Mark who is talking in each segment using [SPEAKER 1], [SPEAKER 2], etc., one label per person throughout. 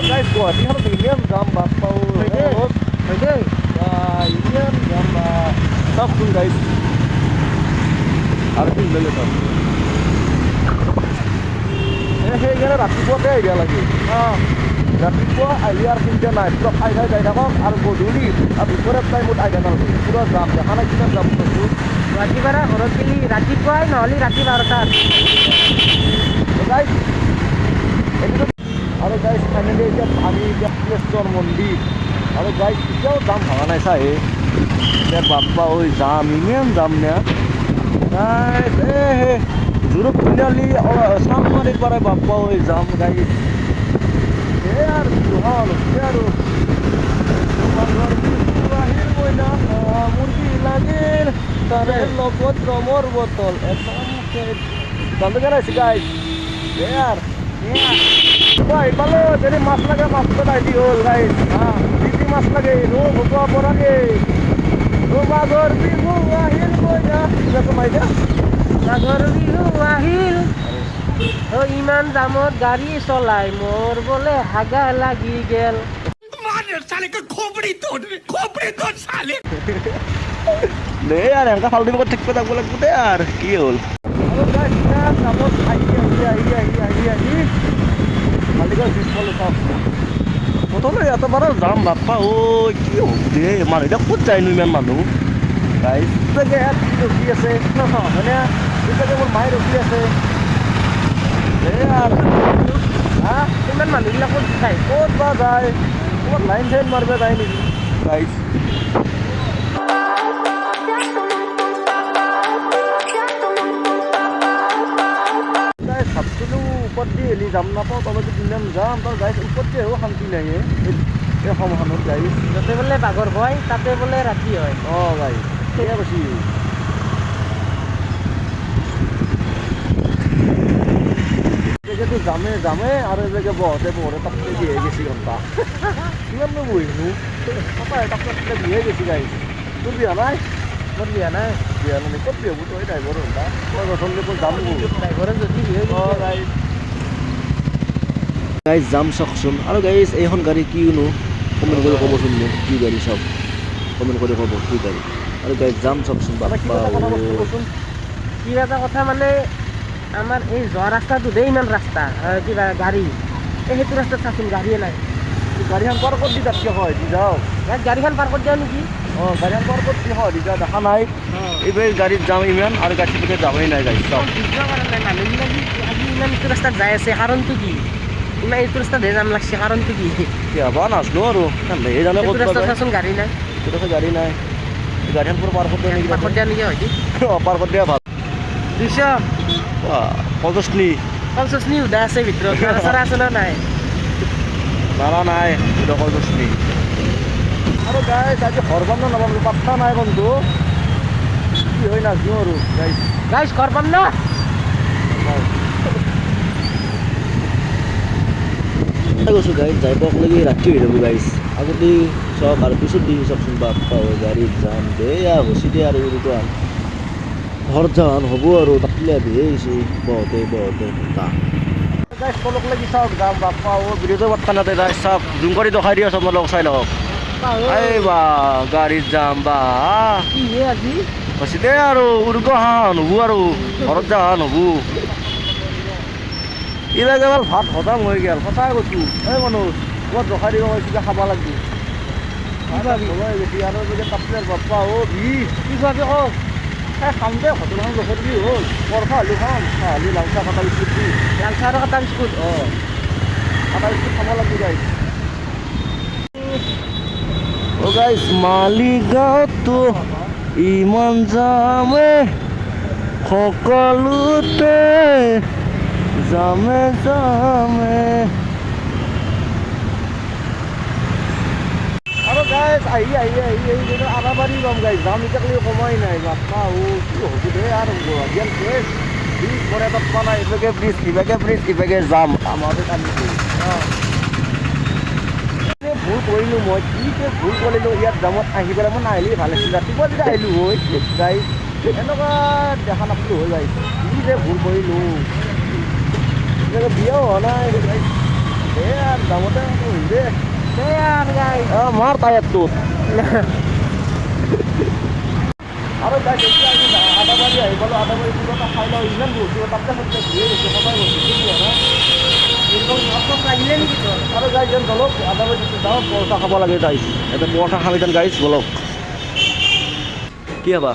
[SPEAKER 1] guys, ইমান যাম বাপ্পা ঐ।
[SPEAKER 2] হয় দেই।
[SPEAKER 1] ৰ'দ,
[SPEAKER 2] হয় দেই
[SPEAKER 1] বা, ইমান যাম বা। চাওকচোন guys। আৰু কি বেলেগ আছে? এ, সেইকাৰণে ৰাতিপুৱাতে আহিব লাগে
[SPEAKER 2] অঁ
[SPEAKER 1] ৰাতিপুৱা আহিলে আৰু চিন্তা নাই পূৰা খাই খাই যাই থাকক আৰু গধূলি আৰু দুপৰীয়া টাইমত আহি নালাগে পূৰা যাম দেখা নাই কিমান যাম কৈছোঁ
[SPEAKER 2] ৰাতিপুৱা ঘৰত গেলি ৰাতিপুৱাই নহ'লে ৰাতি বাৰটাত
[SPEAKER 1] এইটো আৰু গাইজ ফাইনেলি এতিয়া আমি প্লেছৰ মন্দিৰ আৰু গাইজ এতিয়াও যাম ভাবা নাই চাই এতিয়া বাপ্পা ঐ যাম ইমান যাম নে। গাইজ এ হে জোৰক তিনিআলি চানমাৰীৰ পৰাই বাপ্পা ঐ যাম গাইজ এই আৰু দুহাল এই আৰু তোমালোকৰ বিহু আহিল মইনা আহ, মুৰ্গী লাগিল তাৰে লগত ৰমৰ বটল এটা আৰু ভাই পালো যদি মাছ লাগে মাছ তো আইডি হল গাইজ হ্যাঁ দিদি মাছ লাগে নো ভুকুয়া পরাগে নো বাগর বিহু আহিল মজা এরকম আইডিয়া
[SPEAKER 2] মাঘৰ বিহু আহিল। অ ইমান দামত গাড়ী চলাই মোৰ বোলে হাগা লাগি গেল।
[SPEAKER 1] দে আর ফালতু ঠিক আর কি হল? প্ৰথমে ইয়াতে বাৰু যাম বাপ্পা ঐ কি হ'ব দে মানুহ এতিয়া ক'ত যায়নো ইমান মানুহ চাগে ইয়াত কি ৰখি আছে? হয়নে চাগে মোৰ মায়ে ৰখি আছে। হা?
[SPEAKER 2] ইমান মানুহবিলাক ক'ত যায়
[SPEAKER 1] ক'ত বা যায়? ক'ত লাইন চাইন মাৰিব যায় নেকি? গাইজ ওপৰত দি এলি যাম নাপাওঁ তলত ইমান যাম তাৰ গাইজ ওপৰত আহিও শান্তি নাই এই এই সময়খনত গাইজ
[SPEAKER 2] য'তে বোলে বাঘৰ ভয় তাতে বোলে ৰাতি হয়।
[SPEAKER 1] অঁ গাইজ সেয়া কৈছি এতিয়াতো যামে যামে আৰু এইবিলাকে বহতে বহতে তাত দিয়ে গেছি ঘণ্টা। কিমাননো বহিনো সঁচাই তাত দিয়ে গেছি গাইজ তোৰ বিয়া নাই?
[SPEAKER 2] মোৰ বিয়া নাই।
[SPEAKER 1] বিয়া নাই ক'ত বিয়া হ'ব? তই ড্ৰাইভাৰ ঘণ্টা। মই গধূলি ক'ত যাম
[SPEAKER 2] ড্ৰাইভাৰে যদি বিয়ে
[SPEAKER 1] অঁ গাইজ গাইজ যাম চাওকচোন আৰু গাইজ এইখন গাড়ী কিনো কমেণ্ট কৰি ক'বচোন মোক কি গাড়ী চাওক কমেণ্ট কৰি ক'ব কি গাড়ী? আৰু গাইজ যাম চাওকচোন
[SPEAKER 2] কিবা এটা কথা মানে আমাৰ এই যোৱা ৰাস্তাটোতে ইমান ৰাস্তা কিবা গাড়ী। এই সেইটো ৰাস্তাত চাচোন গাড়ীয়ে নাই।
[SPEAKER 1] গাড়ীখন পাৰ ক'ত দি তাতকে হয় দি যাওঁ?
[SPEAKER 2] ইয়াত গাড়ীখন পাৰ কৰি দিওঁ নেকি?
[SPEAKER 1] অঁ গাড়ীখন পাৰ ক'ত দি হয় দি যাওঁ দেখা নাই। এইবাৰ গাড়ীত যাম ইমান আৰু গাড়ী যামেই নাই গাড়ী চাওক।
[SPEAKER 2] মানুহবিলাক আজি ইমান ৰাস্তাত যাই আছে কাৰণটো কি? ইমান এইটো ৰাস্তাতহে যাম লাগছে কাৰণটো কি
[SPEAKER 1] কেতিয়াবা নাজনো আৰু। এই জানে ক'ত
[SPEAKER 2] ৰাস্তাত। চাচোন গাড়ী নাই।
[SPEAKER 1] ক'ত আছে গাড়ী নাই। গাড়ীখন পুৰা পাৰ কৰি নেকি
[SPEAKER 2] পাৰ দিয়া নেকি হয়তো
[SPEAKER 1] অঁ পাৰ কৰি দিয়া ভালো।
[SPEAKER 2] দুইশ।
[SPEAKER 1] পঞ্চাছনি
[SPEAKER 2] পঞ্চাছনি সুধা আছে ভিতৰত। চাড়া আছে না নাই?
[SPEAKER 1] নালা নাই এটা পঞ্চাছনি আৰু গাই আজি সৰবাম না নাপাম পাত্তা নাই বন্ধু। কি হয় নাজনো আৰু গাই
[SPEAKER 2] গাইছ ঘৰ পাম না
[SPEAKER 1] কৈছোঁ গাড়ীত যাই পাওক লাগি ৰাতি হৈ যাব গাইছ আগতে চাওক আৰু পিছত দি চাওকচোন বাপ্পা হয় গাড়ীত যাম দে আৰু হচি দে আৰু এনেকুৱা ঘৰত যাম হ'ব আৰু তাকলে দিয়ে আহিছোঁ বহুতে বহুতে তলক লাগি চাওক যাম বাপ্পা অ' ভিডিঅ'টো বাৰ্তা নাতে গাইছ চাওক জুম কৰি দেখাই দি আছোঁ আপোনালোকক চাই লওক এই বা গাড়ীত যাম বা
[SPEAKER 2] কি হে আজি
[SPEAKER 1] হচি দে আৰু উৰ্গ হা নহ'ব আৰু ঘৰত যা নহ'ব এইবিলাক কেৱল ভাত হজম হৈ গ'ল। সঁচাই কৈছোঁ। এই মানুহ ক'ৰবাত ৰখাই দিব যে খাব লাগিব? আৰু যদি কাপোৰ বাপ্পা অ' বি
[SPEAKER 2] কি খোৱাবি কওক
[SPEAKER 1] এই খাম দে হোটেলখন দিবি হ'ল। পৰঠা হ'লেও খাম। লাংচা কাটা বিস্কুট দি।
[SPEAKER 2] লাল চাহ আৰু কাটা বিস্কুট?
[SPEAKER 1] অঁ। কাটা বিস্কুট খাব লাগিব গাইছ অ' গাইছ মালিগাঁৱতো ইমান যামে সকলোতে যামে যামে আৰু গাইছ আহি আহি আহি আহি আৰাবাৰী পাম গাইছ যাম এতিয়ালৈকে কমাই নাই কি হ'ব দে আৰু গুৱাহাটীয়ান প্লেচ ব্ৰিজ পৰে নাই ইভাগে ব্ৰিজ ইভাগে ব্ৰিজ ইভাগে যাম আমাৰতে কাম ভুল কৰিলোঁ মই, কি যে ভুল কৰিলোঁ ইয়াত যামত আহি পেলাই মই নাহিলেই ভালো আছিল ৰাতিপুৱা যেতিয়া আহিলোঁ হৈ গাইছ এনেকুৱা দেখা নাছিলোঁ হৈ গাইছ কি যে ভুল কৰিলোঁ এনেকৈ বিয়াও হোৱা নাই। গাইছ দে আৰু দামতে হৈ দে
[SPEAKER 2] দে আর গাইস
[SPEAKER 1] অঁ মাৰ টায়াৰটোত আৰু গাইছ এতিয়া আমি আদাবাৰী আহি পালোঁ আদাবাৰী কিবা এটা খাই লওঁ ইমান বস্তু তাতে সত্য ঘূৰি গৈছে সদায় বস্তু কিনি না?
[SPEAKER 2] এরকম নষ্ট লাগিলে নাকি তোর
[SPEAKER 1] আৰু গাইছ যেন বলক আদাবাৰী যাওঁ পৰঠা খাব লাগে এতিয়া পৰঠা খাম যেন গাইছ বলক কি হবা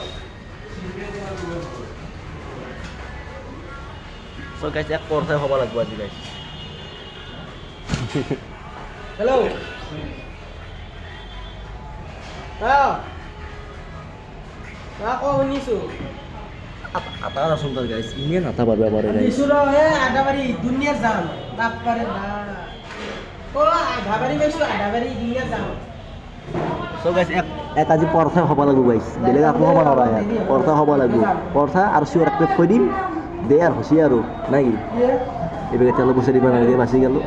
[SPEAKER 1] চ' গাইছ এক পৰঠাই খাব লাগিব আজি গাইছ
[SPEAKER 2] হ্যালো হ্যাঁ আকৌ শুনিছোঁ।
[SPEAKER 1] আটা আছোন তাৰ গাইছ ইমান আটা পাৰে গাইছ
[SPEAKER 2] শুনিছোঁ ৰ এ আদাবাৰী দুনিয়াৰ যাম বাপাৰে বা। অ আধাবাৰী পাইছোঁ আধাবাৰী দুনিয়াৰ যাম
[SPEAKER 1] চ' গাইছ এক এক আজি পৰঠা খাব লাগিব গাইছ বেলেগ একো খাব নোৱাৰা ইয়াত। পৰঠা খাব লাগিব। পৰঠা আৰু চিঞৰ এক প্লেট থৈ দিম। দে আৰু হৈছে আৰু নাই কি এইবিলাক তেলৰ পইচা দিব নালাগে বাচি গ'লোঁ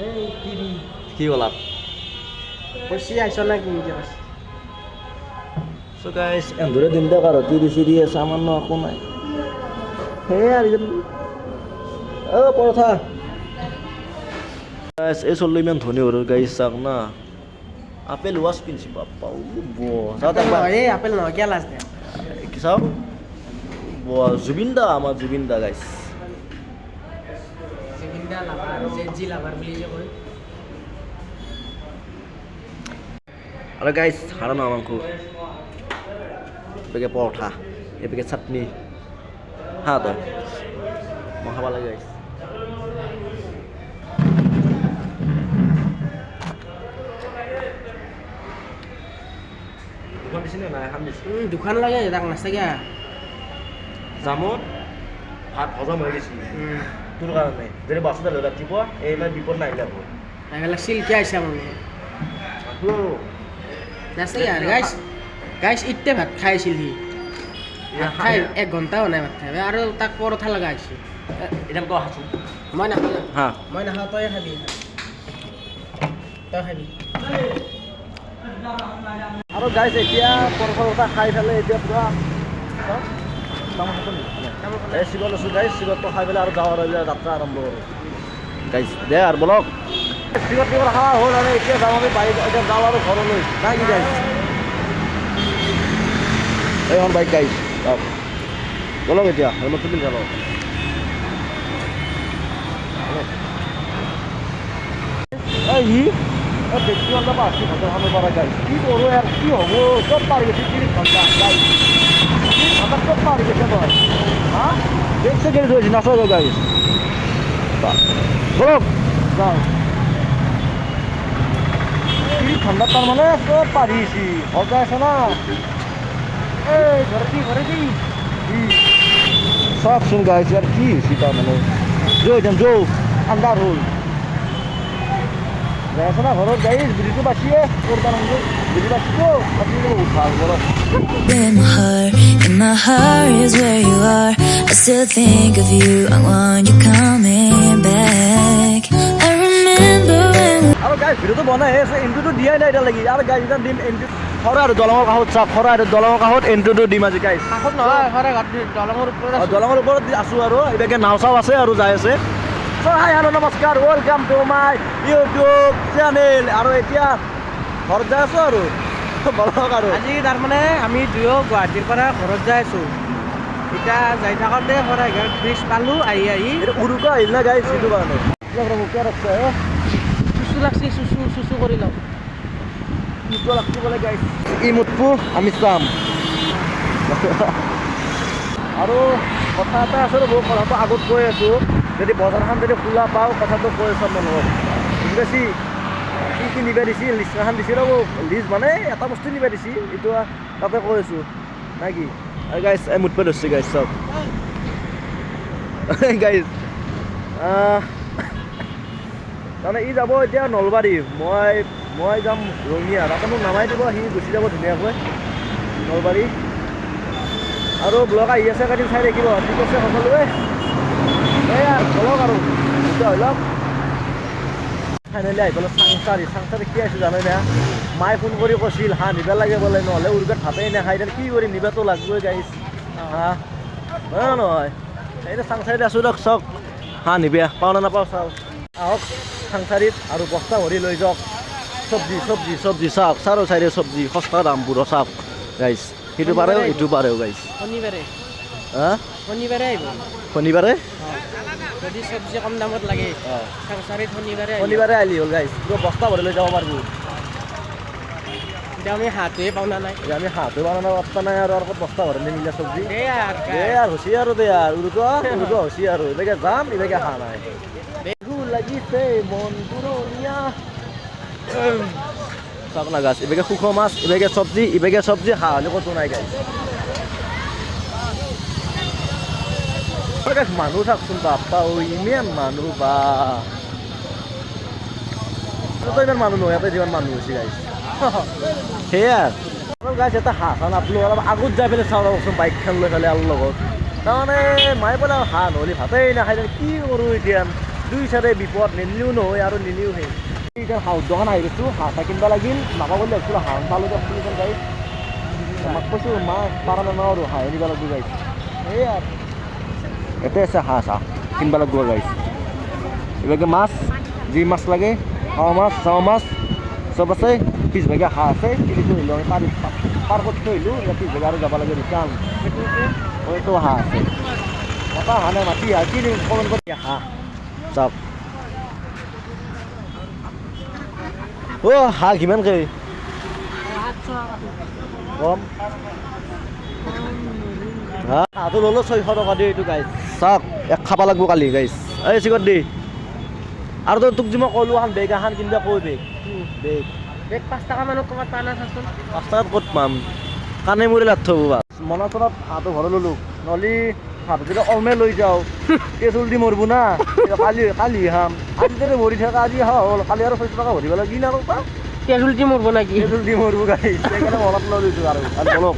[SPEAKER 2] এই তিৰি
[SPEAKER 1] কি ক'লা
[SPEAKER 2] কৈছি আহিছ না কি এতিয়া কৈছে
[SPEAKER 1] চ' গাইছ এন্ধৰে দিম দিয়ক আৰু তিৰি চিৰি আছে আমাৰ ন নাই সেয়ে আৰু অ' পৰঠা গাইছ এই চল্লো ইমান ধনী হ'ল গাইছ চাওক না আপেল ৱাচ কিনিছে বাপ্পা ও ব চাওক
[SPEAKER 2] আপেল
[SPEAKER 1] একবাৰ।
[SPEAKER 2] আপেল নহয় কিয় লাজ দে
[SPEAKER 1] চাওক ব- জুবিন দা আমাৰ জুবিন দা গাইছ
[SPEAKER 2] জুবিন দা লাভাৰ জে জি লাভাৰ বুলি যে কয়
[SPEAKER 1] আৰু গাইছ হাৰা নহয় মাংস এপেকে পৰঠা এপেকে চাটনি। হা তই মই খাব লাগে গাইছ দুখন দিছিলে নাই এখন দিছে।
[SPEAKER 2] উম, দুখন লাগে তাক নাচাগে
[SPEAKER 1] জামত? ভাত হজম হৈ গৈছে। তোৰ কাৰণে। যদি বাছতে লৈ ৰাতিপুৱা এইবিলাক বিপদ নাহিলে হ'ব
[SPEAKER 2] এইবিলাক চিল্কি আহিছে মানে। গাইছ গাইছ ইতে ভাত খাইছিল সি। ভাত খাই এক ঘণ্টা হোৱা নাই ভাত খাই। আৰু তাক পৰঠা লগা হৈছে।
[SPEAKER 1] এতিয়া কোৱা আছোঁ
[SPEAKER 2] মই নাখাওঁ।
[SPEAKER 1] হা।
[SPEAKER 2] মই নাখাওঁ তই খাবি। তই খাবি।
[SPEAKER 1] আৰু গাইছ এতিয়া পৰঠা খাই পেলাই এতিয়া পূৰা চিগৰটো খাই পেলাই আৰু আৰু এতিয়া যাত্ৰা আৰম্ভ কৰোঁ। দে আৰু বলক। চিগৰ টিগৰ খাৱা হ'ল আৰু এতিয়া যাওঁ এতিয়া যাওঁ আৰু ঘৰলৈ। নাই কি গাইছ এইখন বাইক বলক এতিয়া, হেলমেটটো পিন্ধি যাওঁ এই পৰা গাইছ কি কৰোঁ ইয়াৰ কি হ'ব? চব পাৰি ত্ৰিছ ঘণ্টা গাইছ ত্ৰিছ ঘণ্টা চব পাৰি গৈছে তই হা দেখছে কেনে ধৰিছে নাচাব গাইছ বলক যাওঁ ত্ৰিছ ঘণ্টাত তাৰমানে চব পাৰি আহিছে সজাই আছে না এই ঘৰে কি ঘৰে কি চাওকচোন গাইছ ইয়াৰ কি হৈছে তাৰমানে যৌ যাম যৌ আন্ধাৰ হ'ল আছে না ঘৰত গাড়ী বিজুটো বাচিয়ে কৰবা নাংগো ভালো বলক
[SPEAKER 3] in my heart, and my heart is where you are. I still think of you. I want you coming back. I remember when
[SPEAKER 1] আৰু গাড়ী ভিডিঅ'টো বনাই আছে এণ্ট্ৰিটো দিয়াই নাই এতিয়ালৈকে। আৰু গাড়ী এটা দিম এণ্ট্ৰি আৰু দলঙৰ কাষত চাওক খৰা আৰু দলঙৰ কাষত এণ্ট্ৰিটো দিম আজি গাইছ
[SPEAKER 2] কাষত নহয় ঘৰত দলঙৰ ওপৰত
[SPEAKER 1] দলঙৰ ওপৰত আছোঁ আৰু। এইভাগে নাও চাও আছে আৰু যাই আছে। চ' হাই হেল্ল' নমস্কাৰ। Welcome to my YouTube channel আৰু এতিয়া ঘৰত যাই আছোঁ আৰু। বলক আৰু।
[SPEAKER 2] আজি তাৰমানে আমি দুয়ো গুৱাহাটীৰ পৰা ঘৰত যাই আছোঁ। এতিয়া যাই থাকোঁতে শৰাইঘাট ব্ৰিজ পালোঁ আহি আহি।
[SPEAKER 1] উৰুকা আহিল না গাইছ সেইটো কাৰণে? ৰাখছে
[SPEAKER 2] চুচু লাগছি চুচু চুচু কৰি লওঁ।
[SPEAKER 1] মুঠটো লাগছি বোলে গাইছ। এই মুঠটো আমি চাম। আৰু কথা এটা আছে ৰ'ব কথাটো আগত কৈ আছোঁ। যদি বজাৰখন যদি খোলা পাওঁ কথাটো কৈ আছোঁ মানুহক বুজি পাইছি? কি কি নিবা দিছি লিষ্ট এখন দিছি ৰ'ব লিষ্ট মানে এটা বস্তু নিবা দিছি এইটো তাতে কৈ আছোঁ। নাই কি? এই মুঠপে ধৰিছে গাইছ চাওক। গাইছ তাৰমানে ই যাব এতিয়া নলবাৰী। মই মই যাম ৰঙিয়া। তাতে মোক নামাই দিব, সি গুচি যাব ধুনীয়াকৈ। নলবাৰী। আৰু ব্লগ আহি আছে কাটি চাই থাকিব। ঠিক আছে, সকলোৱে। এয়া চলক আৰু। দুটা হৈ লওক। ফাইনেলি আহি পেলাই চাংচাৰি। চাংচাৰি কি আহিছোঁ জানে না মায়ে ফোন কৰি কৈছিল হাঁহ নিব লাগে বোলে নহ'লে উৰুকাত ভাতেই নাখায় এতিয়া কি কৰিম নিবাতো লাগবই গাইছ হা? হয় নে নহয়। এতিয়া চাংচাৰিত আছোঁ দিয়ক চাওক হাঁহ নিবিয়া। পাওঁ নে নাপাওঁ চাওঁ। আহক চাংচাৰিত আৰু বস্তা ভৰি লৈ যাওক। চব্জি চব্জি চব্জি চাওক। চাৰো চাইডে চব্জি সস্তা দামবোৰো চাওক। গাইছ সিটো পাৰেও ইটো পাৰেও গাইছ
[SPEAKER 2] শনিবাৰে।
[SPEAKER 1] হা?
[SPEAKER 2] শনিবাৰে আহিব।
[SPEAKER 1] শনিবাৰে?
[SPEAKER 2] যদি চব্জি কম দামত লাগে চাংচাৰিত শনিবাৰে
[SPEAKER 1] শনিবাৰে আহিলি হ'ল গাইছ পুৰা বস্তা ভৰি লৈ যাব পাৰিব।
[SPEAKER 2] এতিয়া আমি হাঁহটোৱে পাওঁ নাই।
[SPEAKER 1] আমি হাঁহটো বানানো অৱস্থা নাই আৰু ক'ত বস্তা ভৰি নিমিলে চব্জি।
[SPEAKER 2] দে আৰু
[SPEAKER 1] আৰু হৈছি আৰু দে আৰু। উৰুক উৰুক হৈছি আৰু। এনেকে যাম এনেকে হাঁহ নাই। বেগু লাগিছে মন পুৰণীয়া চাওক না গাছ ইবেগে সুখ মাছ ইবেগে চব্জি ইবেগে চব্জি হাঁহ হ'লে ক'তো নাই গাইছ গাইছ মানুহ চাওকচোন বাপ্পা ঐ ইমান মানুহ বা। ইমান নহয় ইয়াতে যিমান মানুহ হৈছে গাইছ সেয়া আৰু গাইছ এটা হাঁহ অলপ আগত যাই পেলাই চাওঁ ৰ'বচোন বাইকখন লৈ পেলাই আৰু লগত। তাৰমানে, মায়ে বোলে হাঁহ নহ'লে ভাতেই নাখাই কি কৰোঁ এতিয়া? দুই চাইডে বিপদ নিনিলেও নহয় আৰু নিনিও সেই। এতিয়া হাঁহ দোকান আহি গৈছোঁ হাঁহ চাহ কিনিব লাগিল নাপাব বুলি হাঁহ পালোঁ গাই মাক কৈছোঁ মা পাৰা নানাও হাঁহে নিব লাগিব গাইছ সেয়া ইয়াতে আছে হাঁহ চাহ কিনিব লাগিব গাইছ। এইভাগে মাছ যি মাছ লাগে হাঁহ মাছ চাও মাছ চব আছে। পিছভাগে হাঁহ আছে কিনি আহিলোঁ। আমি পাৰ পাৰ কৰি থৈ আহিলোঁ। এতিয়া পিছভাগে আৰু যাব লাগে ৰিটাৰ্ণ। হয়তো হাঁহ আছে। মতা হাঁহ নাই মাটি হাঁহ। কিনি কমন কৰি হাঁহ? চাওক। অ' হাঁহ কিমানকে? কম। হা? হাঁহটো ল'লোঁ ছয়শো টকা দি এইটো গাইছ চাওক এক খাব লাগিব কালি গাইছ এই চিকত দি। আৰু তই তোক যে মই ক'লোঁ এখন বেগ এখন কিনিবা কৈ বেগ বেগ।
[SPEAKER 2] বেগ পাঁচ টকা মানত ক'ৰবাত না চাচোন।
[SPEAKER 1] পাঁচ টকাত ক'ত পাম? কাণে মূৰে লাগ থ'ব বা। মনত চনত হাঁহটো ঘৰত ল'লোঁ। নহ'লে হাঁহটো যদি কমে লৈ যাওঁ। তেজুল দি মৰিব না। কালি কালি খাম। আজি যদি মৰি থকা আজি হ'ল। কালি আৰু ছয়শো টকা ভৰিব লাগিল আৰু পা
[SPEAKER 2] তেজুলটি মৰিব নেকি
[SPEAKER 1] তেজুল দি মৰিব গাড়ী সেইকাৰণে মনত লৈ লৈছোঁ আৰু। আৰু বলক।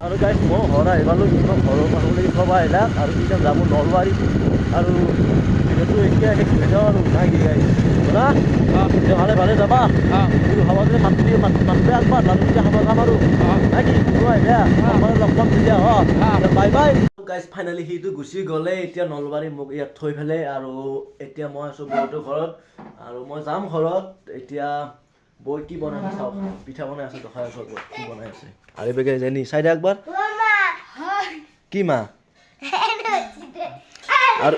[SPEAKER 1] আৰু গাড়ী মই ঘৰ আহি পালোঁ কিন্তু ঘৰৰ মানুহলৈকে থবা আহিলাক আৰু এতিয়া যাব নলবাৰী। আৰু যিহেতু এতিয়া শেষ হৈ যাওঁ আৰু নাই কি গাড়ী না এতিয়া ভালে ভালে যাবা। কিন্তু খাব যদি মাত দি মাত মাতবে আগবাঢ় মানুহ তেতিয়া খাব যাম আৰু। নাকি তোমাৰ এতিয়া আমাৰ লগ পাম তেতিয়া অঁ বাই বাই গাইজ ফাইনেলি সিটো গুচি গ'লে এতিয়া নলবাৰী মোক ইয়াত থৈ পেলাই আৰু এতিয়া মই আছোঁ বৌটোৰ ঘৰত। আৰু মই যাম ঘৰত এতিয়া বৈ কি বনাই আছে চাওক পিঠা বনাই আছে দেখাই আছোঁ কি বনাই আছে? আৰু বেগে যেনি চাইডে একবাৰ। কি মা? আৰু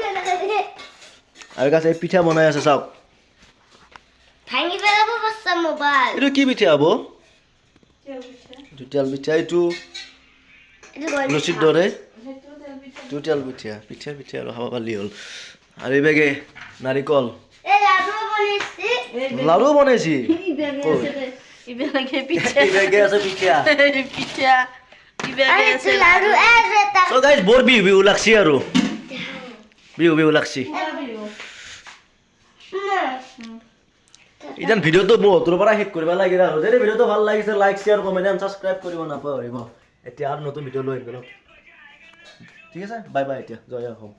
[SPEAKER 1] আৰু গাছ এই পিঠা বনাই আছে চাওক।
[SPEAKER 4] ভাঙি পেলাব পারছা মোবাইল।
[SPEAKER 1] এইটো কি পিঠা হ'ব এইটো পিঠা এইটো লুচিৰ দৰে। এইটো পিঠা পিঠা পিঠা আৰু খাব পাৰিলে হ'ল। আৰু এইবেগে নাৰিকল।
[SPEAKER 4] লাড়ু
[SPEAKER 1] গাইজ বৰ বিহু বিহু লাগছি আৰু। বিহু বিহু লাগছি। ইতান ভিডিঅ'টো বহুতৰ পৰা শেষ কৰিব লাগে আৰু। যদি ভিডিঅ'টো ভালো লাগিছে like share comment and subscribe কৰিব নাপাহৰিব। এতিয়া আৰু নতুন ভিডিঅ' লৈ আহিম ঠিক আছে? বাই বাই এতিয়া। জয় অসম